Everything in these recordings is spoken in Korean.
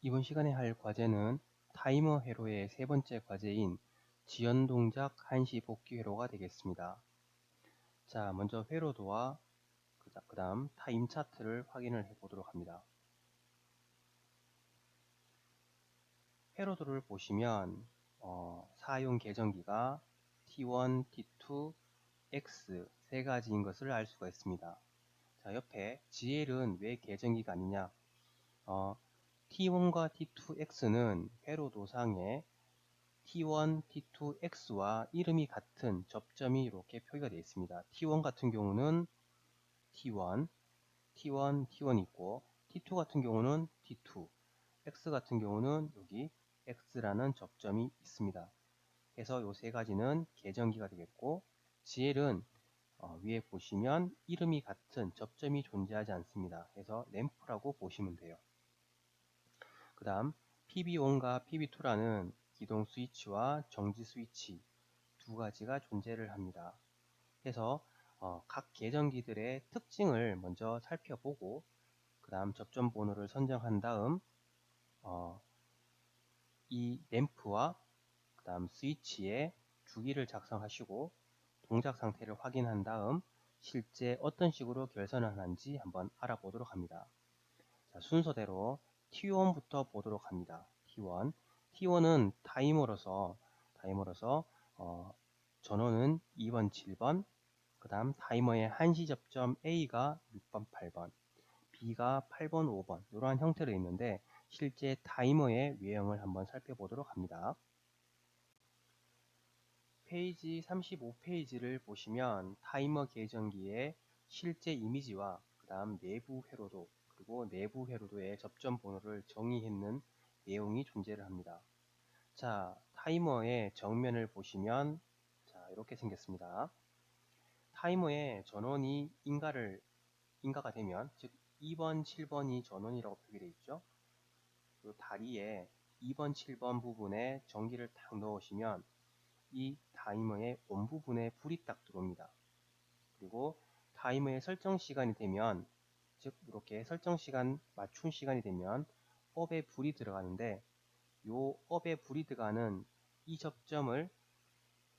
이번 시간에 할 과제는 타이머 회로의 세 번째 과제인 지연 동작 한시 복귀 회로가 되겠습니다. 자, 먼저 회로도와 그 다음 타임 차트를 확인을 해 보도록 합니다. 회로도를 보시면 어, 사용 계정기가 T1, T2, X 세 가지인 것을 알 수가 있습니다. 자, 옆에 GL은 왜 계정기가 아니냐? 어, T1과 T2X는 회로 도상에 T1, T2X와 이름이 같은 접점이 이렇게 표기가 되어 있습니다. T1 같은 경우는 T1, T1, T1 있고 T2 같은 경우는 T2, X 같은 경우는 여기 X라는 접점이 있습니다. 그래서 이세 가지는 계정기가 되겠고 GL은 어, 위에 보시면 이름이 같은 접점이 존재하지 않습니다. 그래서 램프라고 보시면 돼요. 그 다음 PB1과 PB2라는 기동 스위치와 정지 스위치 두 가지가 존재를 합니다. 그래서 어, 각 계정기들의 특징을 먼저 살펴보고 그 다음 접점 번호를 선정한 다음 어, 이 램프와 그 다음 스위치의 주기를 작성하시고 동작 상태를 확인한 다음 실제 어떤 식으로 결선을 하는지 한번 알아보도록 합니다. 자, 순서대로 T1부터 보도록 합니다. T1. T1은 타이머로서 타이머로서 어, 전원은 2번, 7번, 그 다음 타이머의 한시 접점 A가 6번, 8번, B가 8번, 5번 이러한 형태로 있는데 실제 타이머의 외형을 한번 살펴보도록 합니다. 페이지 35페이지를 보시면 타이머 계정기의 실제 이미지와 그 다음 내부 회로도 그리고 내부 회로도의 접점 번호를 정의했는 내용이 존재를 합니다. 자, 타이머의 정면을 보시면 자, 이렇게 생겼습니다. 타이머의 전원이 인가를 인가가 되면 즉 2번, 7번이 전원이라고 표기되어 있죠. 그 다리에 2번, 7번 부분에 전기를 딱 넣으시면 이 타이머의 온 부분에 불이 딱 들어옵니다. 그리고 타이머의 설정 시간이 되면 즉 이렇게 설정 시간 맞춘 시간이 되면 업에 불이 들어가는데 요 업에 불이 들어가는 이 접점을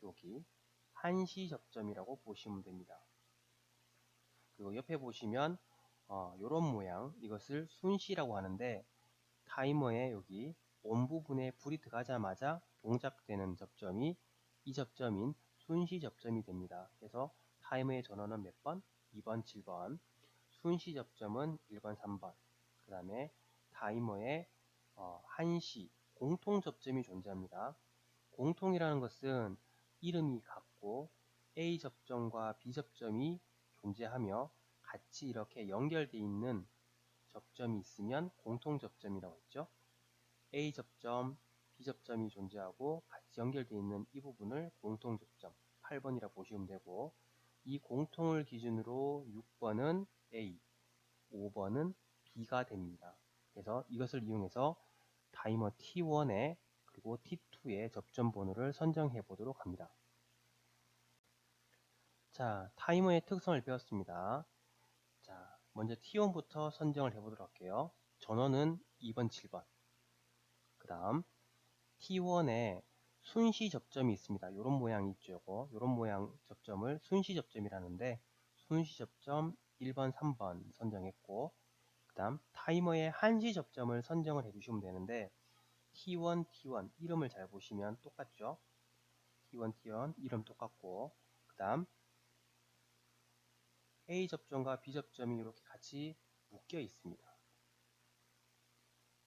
여기 한시 접점이라고 보시면 됩니다. 그리고 옆에 보시면 어, 이런 모양 이것을 순시라고 하는데 타이머의 여기 온 부분에 불이 들어가자마자 동작되는 접점이 이 접점인 순시 접점이 됩니다. 그래서 타이머의 전원은 몇 번? 2번, 7번 순시 접점은 1번, 3번 그 다음에 타이머의 어, 한시 공통 접점이 존재합니다. 공통이라는 것은 이름이 같고 A 접점과 B 접점이 존재하며 같이 이렇게 연결되어 있는 접점이 있으면 공통 접점이라고 했죠. A 접점, B 접점이 존재하고 같이 연결되어 있는 이 부분을 공통 접점 8번이라 보시면 되고 이 공통을 기준으로 6번은 A, 5번은 B가 됩니다. 그래서 이것을 이용해서 타이머 T1에 그리고 T2의 접점 번호를 선정해 보도록 합니다. 자, 타이머의 특성을 배웠습니다. 자, 먼저 T1부터 선정을 해 보도록 할게요. 전원은 2번, 7번. 그 다음 T1에 순시 접점이 있습니다. 이런 모양이 있죠. 요런 모양 접점을 순시 접점이라는데 순시 접점 1번, 3번 선정했고 그 다음 타이머의 한시 접점을 선정을 해주시면 되는데 T1, T1 이름을 잘 보시면 똑같죠. T1, T1 이름 똑같고 그 다음 A 접점과 B 접점이 이렇게 같이 묶여 있습니다.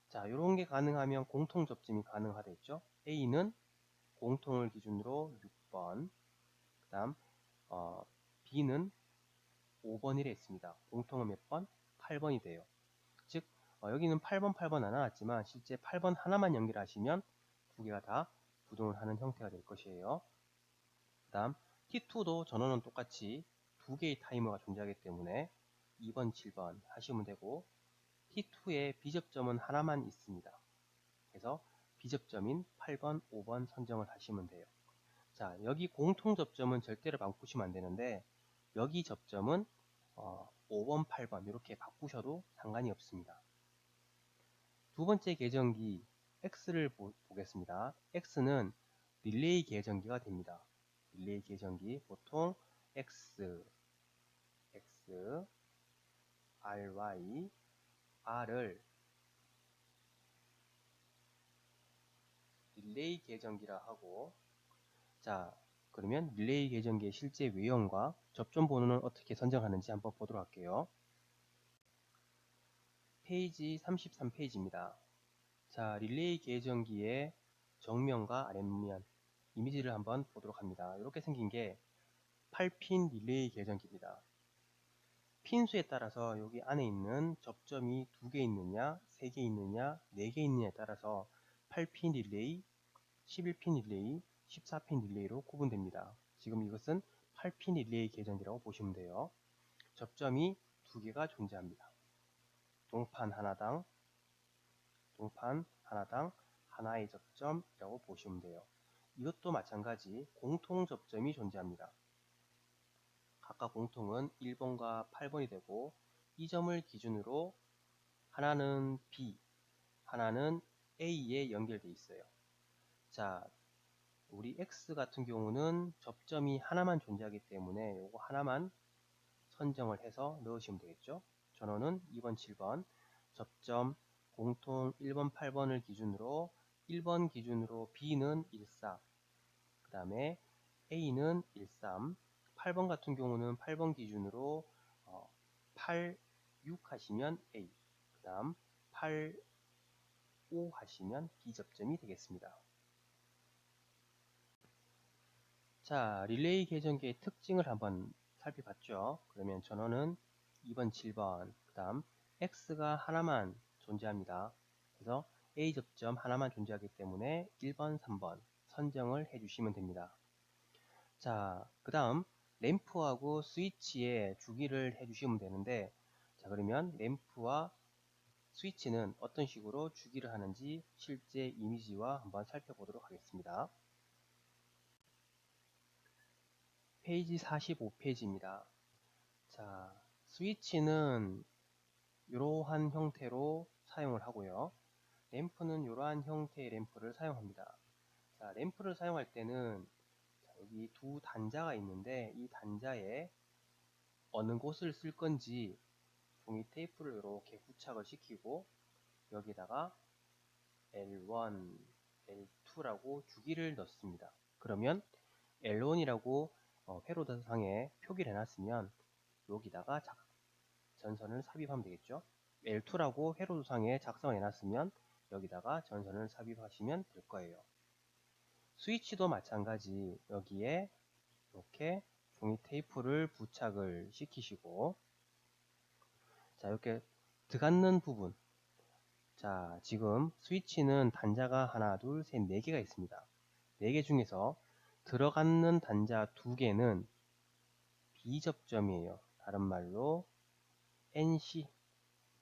자, 이런 게 가능하면 공통 접점이 가능하겠죠. A는 공통을 기준으로 6번, 그 다음 어, B는 5번이라 했습니다. 공통은 몇 번? 8번이 돼요. 즉 어, 여기는 8번, 8번 안 나왔지만 실제 8번 하나만 연결하시면 두 개가 다 부동을 하는 형태가 될 것이에요. 그 다음 T2도 전원은 똑같이 두 개의 타이머가 존재하기 때문에 2번, 7번 하시면 되고 T2의 비접점은 하나만 있습니다. 그래서 비접점인 8번, 5번 선정을 하시면 돼요. 자, 여기 공통 접점은 절대로 바꾸시면 안 되는데 여기 접점은 어, 5번, 8번 이렇게 바꾸셔도 상관이 없습니다. 두 번째 계정기 X를 보, 보겠습니다. X는 릴레이 계정기가 됩니다. 릴레이 계정기 보통 X, X, RY, R을 릴레이 계정기라 하고 자 그러면 릴레이 계정기의 실제 외형과 접점 번호는 어떻게 선정하는지 한번 보도록 할게요. 페이지 33페이지입니다. 자 릴레이 계정기의 정면과 아랫면 이미지를 한번 보도록 합니다. 이렇게 생긴 게 8핀 릴레이 계정기입니다. 핀수에 따라서 여기 안에 있는 접점이 2개 있느냐, 3개 있느냐, 4개 있느냐에 따라서 8핀 릴레이, 11핀 릴레이, 14핀 릴레이로 구분됩니다. 지금 이것은 8핀 릴레이 계정기라고 보시면 돼요. 접점이 2개가 존재합니다. 동판 하나당, 동판 하나당 하나의 접점이라고 보시면 돼요. 이것도 마찬가지 공통 접점이 존재합니다. 각각 공통은 1번과 8번이 되고 이 점을 기준으로 하나는 B, 하나는 A에 연결되어 있어요. 자, 우리 X 같은 경우는 접점이 하나만 존재하기 때문에 이거 하나만 선정을 해서 넣으시면 되겠죠. 전원은 2번, 7번, 접점 공통 1번, 8번을 기준으로 1번 기준으로 B는 14, 그 다음에 A는 13, 8번 같은 경우는 8번 기준으로 8, 6 하시면 A, 그 다음 8, 5 하시면 B 접점이 되겠습니다. 자, 릴레이 계정기의 특징을 한번 살펴봤죠. 그러면 전원은 2번, 7번, 그 다음 X가 하나만 존재합니다. 그래서 A 접점 하나만 존재하기 때문에 1번, 3번 선정을 해주시면 됩니다. 자, 그 다음 램프하고 스위치에 주기를 해주시면 되는데 자 그러면 램프와 스위치는 어떤 식으로 주기를 하는지 실제 이미지와 한번 살펴보도록 하겠습니다. 페이지 45페이지입니다. 자, 스위치는 이러한 형태로 사용을 하고요. 램프는 이러한 형태의 램프를 사용합니다. 자, 램프를 사용할 때는 여기 두 단자가 있는데 이 단자에 어느 곳을 쓸 건지 종이 테이프를 이렇게 부착을 시키고 여기다가 L1, L2라고 주기를 넣습니다. 그러면 L1이라고 어, 회로도상에 표기를 해놨으면 여기다가 전선을 삽입하면 되겠죠. L2라고 회로도상에 작성을 해놨으면 여기다가 전선을 삽입하시면 될 거예요. 스위치도 마찬가지 여기에 이렇게 종이 테이프를 부착을 시키시고 자 이렇게 들어가는 부분 자 지금 스위치는 단자가 하나 둘 셋 네 개가 있습니다 4개 중에서 들어가는 단자 2개는 비접점이에요 다른 말로 NC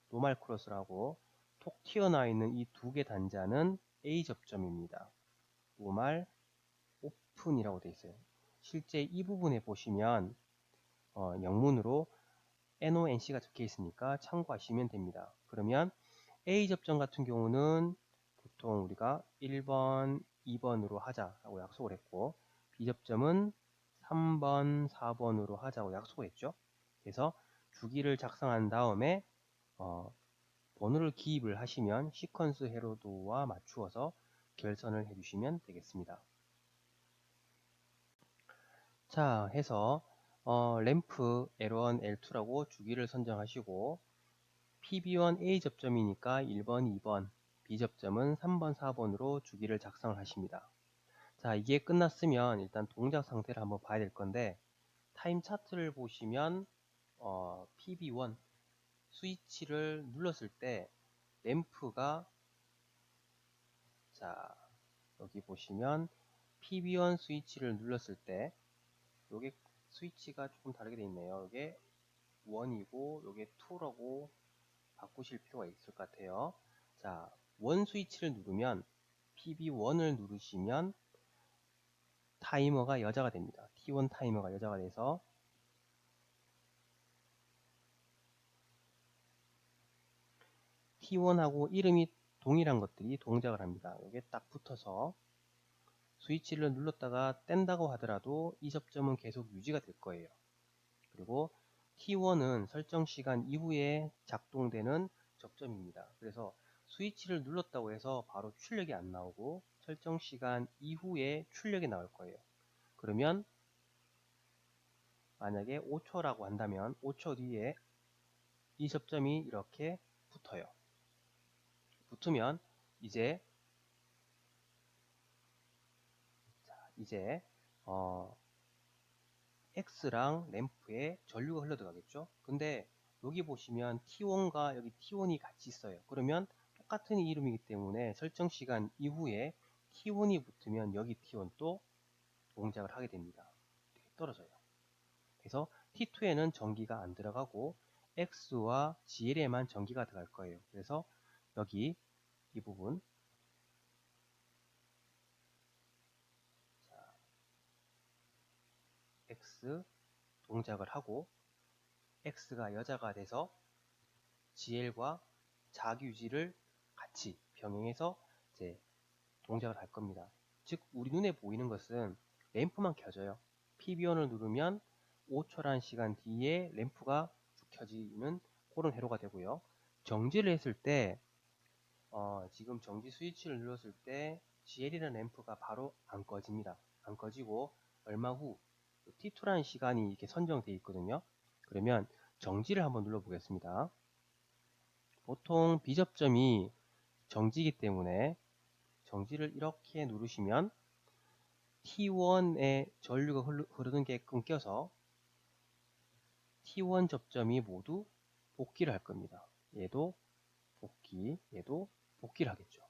노말 크로스라고 톡 튀어나와 있는 이 두 개 단자는 A 접점입니다 노말 오픈이라고 되어 있어요. 실제 이 부분에 보시면 어, 영문으로 NONC가 적혀 있으니까 참고하시면 됩니다. 그러면 A 접점 같은 경우는 보통 우리가 1번, 2번으로 하자라고 약속을 했고 B 접점은 3번, 4번으로 하자고 약속을 했죠. 그래서 주기를 작성한 다음에 어, 번호를 기입을 하시면 시퀀스 헤로도와 맞추어서 결선을 해주시면 되겠습니다. 자 해서 어, 램프 L1, L2라고 주기를 선정하시고 PB1 A 접점이니까 1번, 2번, B 접점은 3번, 4번으로 주기를 작성을 하십니다. 자 이게 끝났으면 일단 동작 상태를 한번 봐야 될 건데 타임 차트를 보시면 어, PB1 스위치를 눌렀을 때 램프가 자 여기 보시면 PB1 스위치를 눌렀을 때 요게 스위치가 조금 다르게 되어 있네요. 요게 1이고 요게 2라고 바꾸실 필요가 있을 것 같아요. 자, 원 스위치를 누르면 PB1을 누르시면 타이머가 여자가 됩니다 T1 타이머가 여자가 돼서 T1하고 이름이 동일한 것들이 동작을 합니다. 이게 딱 붙어서 스위치를 눌렀다가 뗀다고 하더라도 이 접점은 계속 유지가 될 거예요. 그리고 T1은 설정 시간 이후에 작동되는 접점입니다. 그래서 스위치를 눌렀다고 해서 바로 출력이 안 나오고 설정 시간 이후에 출력이 나올 거예요. 그러면 만약에 5초라고 한다면 5초 뒤에 이 접점이 이렇게 붙어요. 붙으면 이제 자, 이제 어, X랑 램프에 전류가 흘러 들어가겠죠. 근데 여기 보시면 T1과 여기 T1이 같이 있어요. 그러면 똑같은 이름이기 때문에 설정 시간 이후에 T1이 붙으면 여기 T1 또 동작을 하게 됩니다. 떨어져요. 그래서 T2에는 전기가 안 들어가고 X와 GL에만 전기가 들어갈 거예요. 그래서 여기 이 부분 자, X 동작을 하고 X가 여자가 돼서 GL과 자기 유지를 같이 병행해서 이제 동작을 할 겁니다. 즉 우리 눈에 보이는 것은 램프만 켜져요. PB1을 누르면 5초라는 시간 뒤에 램프가 쭉 켜지는 그런 회로가 되고요. 정지를 했을 때 어, 지금 정지 스위치를 눌렀을 때 GL이라는 램프가 바로 안 꺼집니다. 안 꺼지고 얼마 후 T2라는 시간이 이렇게 선정되어 있거든요. 그러면 정지를 한번 눌러 보겠습니다. 보통 비접점이 정지이기 때문에 정지를 이렇게 누르시면 T1에 전류가 흐르는 게 끊겨서 T1 접점이 모두 복귀를 할 겁니다. 얘도 복귀, 얘도 복귀를 하겠죠.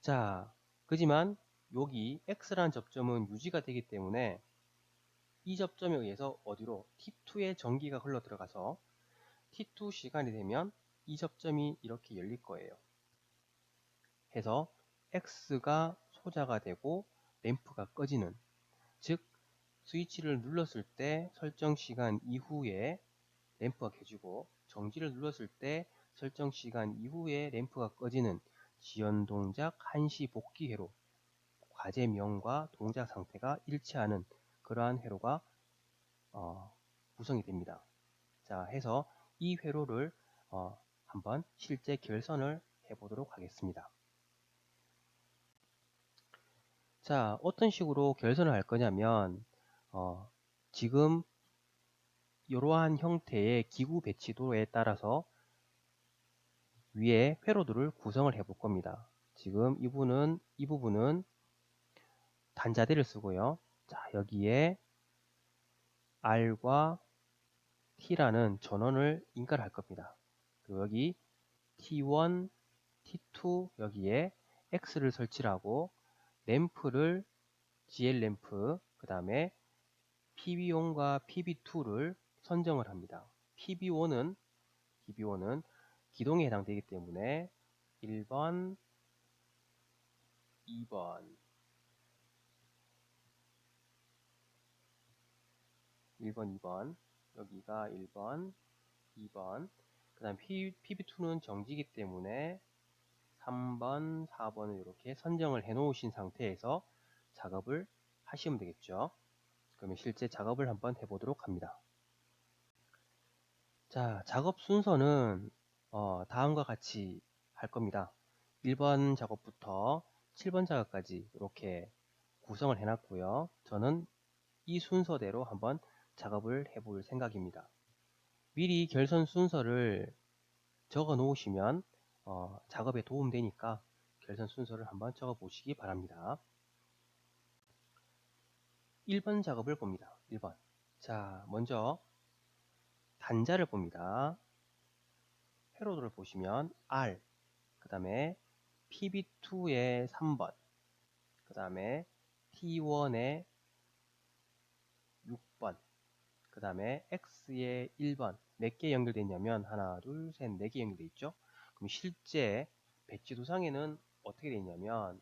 자, 그지만 여기 X라는 접점은 유지가 되기 때문에 이 접점에 의해서 어디로 T2에 전기가 흘러 들어가서 T2 시간이 되면 이 접점이 이렇게 열릴 거예요. 해서 X가 소자가 되고 램프가 꺼지는 즉 스위치를 눌렀을 때 설정 시간 이후에 램프가 켜지고 정지를 눌렀을 때 설정 시간 이후에 램프가 꺼지는 지연 동작 한시 복귀 회로 과제명과 동작 상태가 일치하는 그러한 회로가 어, 구성이 됩니다. 자 해서 이 회로를 어, 한번 실제 결선을 해보도록 하겠습니다. 자 어떤 식으로 결선을 할 거냐면 어, 지금 이러한 형태의 기구 배치도에 따라서 위에 회로들을 구성을 해 볼 겁니다. 지금 이 부분은 이 부분은 단자대를 쓰고요. 자 여기에 R과 T라는 전원을 인가를 할 겁니다. 그리고 여기 T1, T2 여기에 X를 설치를 하고 램프를 GL 램프 그 다음에 PB1과 PB2를 선정을 합니다. PB1은 PB1은 기동에 해당되기 때문에 1번, 2번. 1번, 2번. 여기가 1번, 2번. 그 다음 PB2는 정지이기 때문에 3번, 4번을 이렇게 선정을 해 놓으신 상태에서 작업을 하시면 되겠죠. 그러면 실제 작업을 한번 해보도록 합니다. 자, 작업 순서는 어, 다음과 같이 할 겁니다. 1번 작업부터 7번 작업까지 이렇게 구성을 해놨고요. 저는 이 순서대로 한번 작업을 해볼 생각입니다. 미리 결선 순서를 적어 놓으시면 어, 작업에 도움되니까 결선 순서를 한번 적어 보시기 바랍니다. 1번 작업을 봅니다. 1번. 자, 먼저 단자를 봅니다. 회로도를 보시면 R, 그 다음에 PB2의 3번, 그 다음에 T1의 6번, 그 다음에 X의 1번 몇 개 연결되어 있냐면 하나, 둘, 셋, 네 개 연결되어 있죠. 그럼 실제 배치 도상에는 어떻게 되어 있냐면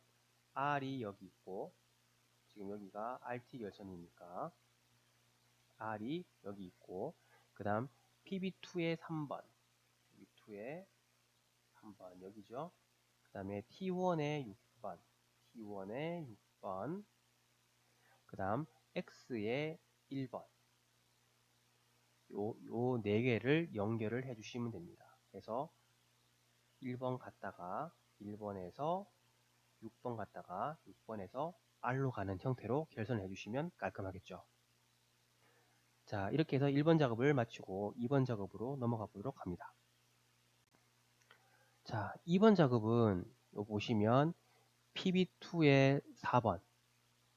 R이 여기 있고 지금 여기가 RT 결선이니까 R이 여기 있고 그 다음 PB2의 3번 PB2의 3번 여기죠. 그 다음에 T1의 6번, T1의 6번, 그 다음 X의 1번. 요, 요네 개를 연결을 해주시면 됩니다. 그래서 1번 갔다가 1번에서 6번 갔다가 6번에서 R로 가는 형태로 결선을 해주시면 깔끔하겠죠. 자, 이렇게 해서 1번 작업을 마치고 2번 작업으로 넘어가 보도록 합니다. 자, 2번 작업은 요 보시면 PB2의 4번,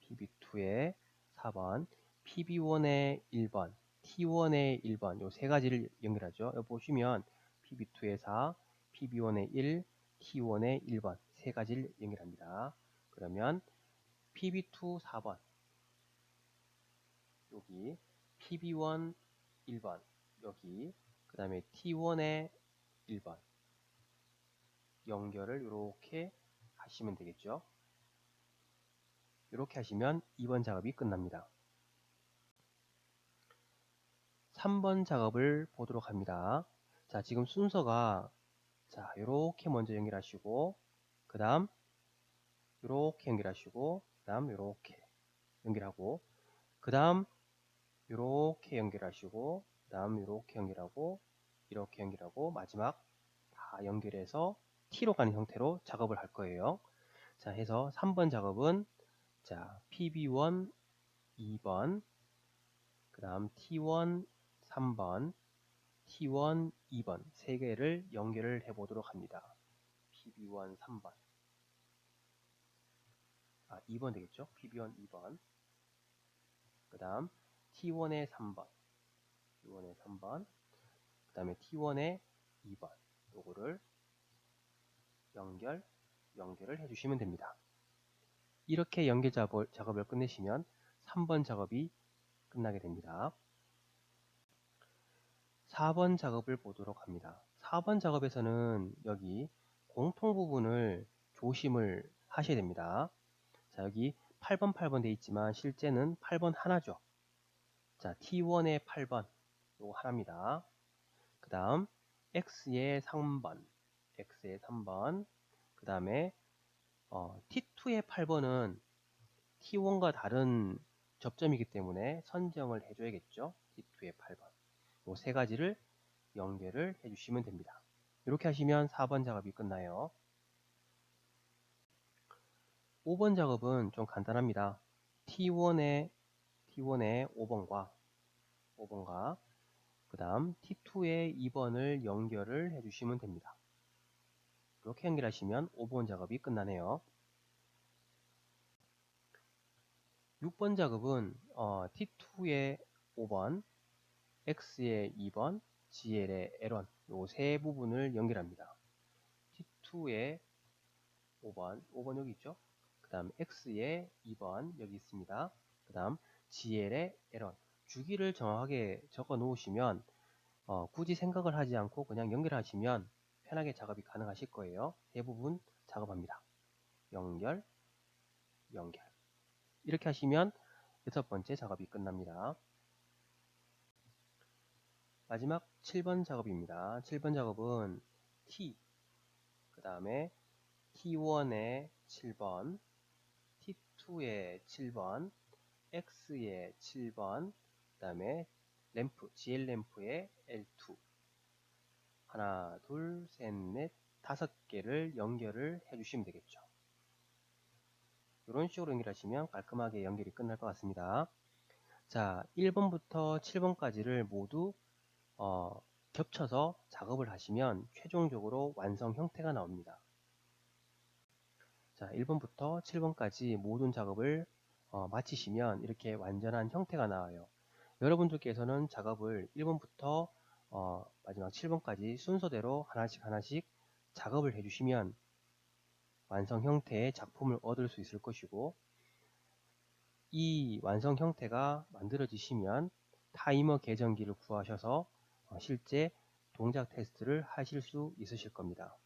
PB2의 4번, PB1의 1번, T1의 1번 요 세 가지를 연결하죠. 여기 보시면 PB2의 4, PB1의 1, T1의 1번 세 가지를 연결합니다. 그러면 PB2 4번 여기 PB1 1번 여기 그 다음에 T1의 1번 연결을 이렇게 하시면 되겠죠. 이렇게 하시면 2번 작업이 끝납니다. 3번 작업을 보도록 합니다. 자, 지금 순서가 자, 이렇게 먼저 연결하시고 그 다음 이렇게 연결하시고 그 다음 이렇게 연결하고 그 다음 이렇게 연결하시고 그 다음 이렇게 연결하고 이렇게 연결하고 마지막 다 연결해서 T로 가는 형태로 작업을 할 거예요. 자, 해서 3번 작업은 자, PB1 2번 그 다음 T1 3번 T1 2번 세 개를 연결을 해 보도록 합니다. PB1 3번 아 2번 되겠죠? PB1 2번 그 다음 T1의 3번 T1의 3번 그 다음에 T1의 2번 요거를 연결 연결을 해 주시면 됩니다. 이렇게 연결 작업을 끝내시면 3번 작업이 끝나게 됩니다. 4번 작업을 보도록 합니다. 4번 작업에서는 여기 공통 부분을 조심을 하셔야 됩니다. 자, 여기 8번 8번 돼 있지만 실제는 8번 하나죠. 자, T1의 8번 요거 하나입니다. 그 다음 X의 3번 X의 3번 그 다음에 어, T2의 8번은 T1과 다른 접점이기 때문에 선정을 해줘야겠죠. T2의 8번 요세 가지를 연결을 해주시면 됩니다. 이렇게 하시면 4번 작업이 끝나요. 5번 작업은 좀 간단합니다. T1의 T1의 5번과 5번과 그 다음 T2의 2번을 연결을 해주시면 됩니다. 이렇게 연결하시면 5번 작업이 끝나네요. 6번 작업은 어, T2의 5번, X의 2번, GL의 L1 요세 부분을 연결합니다. T2의 5번, 5번 여기 있죠? 그 다음 X의 2번 여기 있습니다. 그 다음 GL의 L1 주기를 정확하게 적어 놓으시면 어, 굳이 생각을 하지 않고 그냥 연결하시면 편하게 작업이 가능하실 거예요. 대부분 작업합니다. 연결, 연결. 이렇게 하시면 여섯 번째 작업이 끝납니다. 마지막 7번 작업입니다. 7번 작업은 T, 그 다음에 T1의 7번, T2의 7번, X의 7번, 그 다음에 램프, GL 램프의 L2 하나, 둘, 셋, 넷, 다섯 개를 연결을 해주시면 되겠죠. 이런 식으로 연결하시면 깔끔하게 연결이 끝날 것 같습니다. 자, 1번부터 7번까지를 모두 어, 겹쳐서 작업을 하시면 최종적으로 완성 형태가 나옵니다. 자, 1번부터 7번까지 모든 작업을 어, 마치시면 이렇게 완전한 형태가 나와요. 여러분들께서는 작업을 1번부터 어, 마지막 7번까지 순서대로 하나씩 하나씩 작업을 해주시면 완성 형태의 작품을 얻을 수 있을 것이고 이 완성 형태가 만들어지시면 타이머 계정기를 구하셔서 어, 실제 동작 테스트를 하실 수 있으실 겁니다.